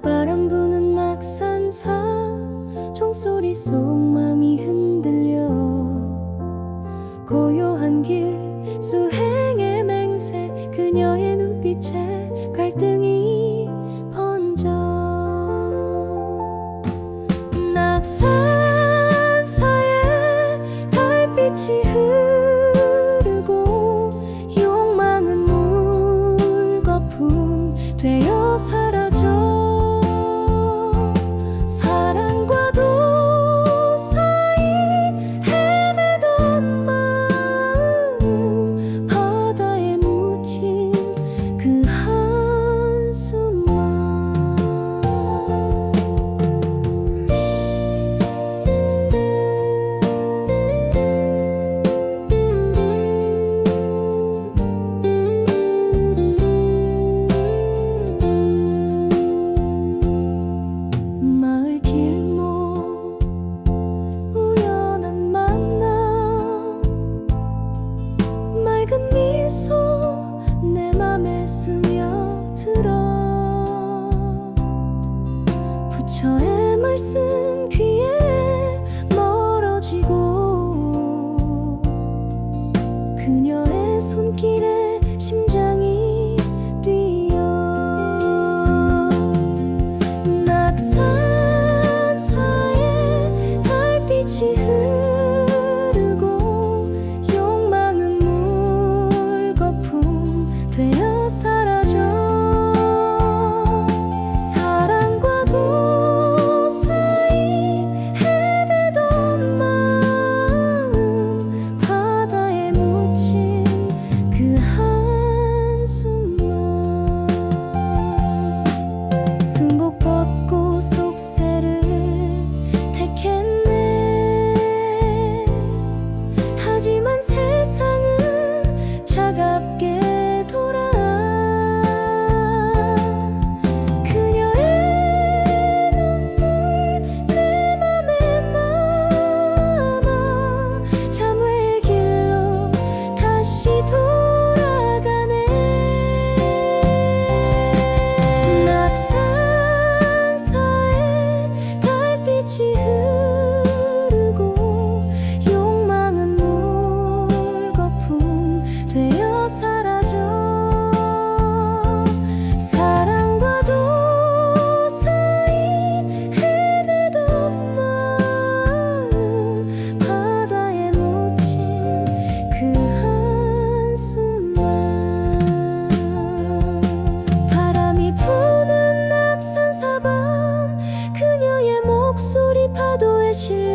바닷바람 부는 낙산사 종소리 속 맘이 흔들려. 고요한 길 수행의 맹세 그녀의 눈빛에 갈등이 번져. 낙산사에 달빛이 흐 계속 내 맘에 스며들어. 부처의 말씀 귀에 멀어지고 그녀의 손길에 심장이 뛰어. 낙서 私と也许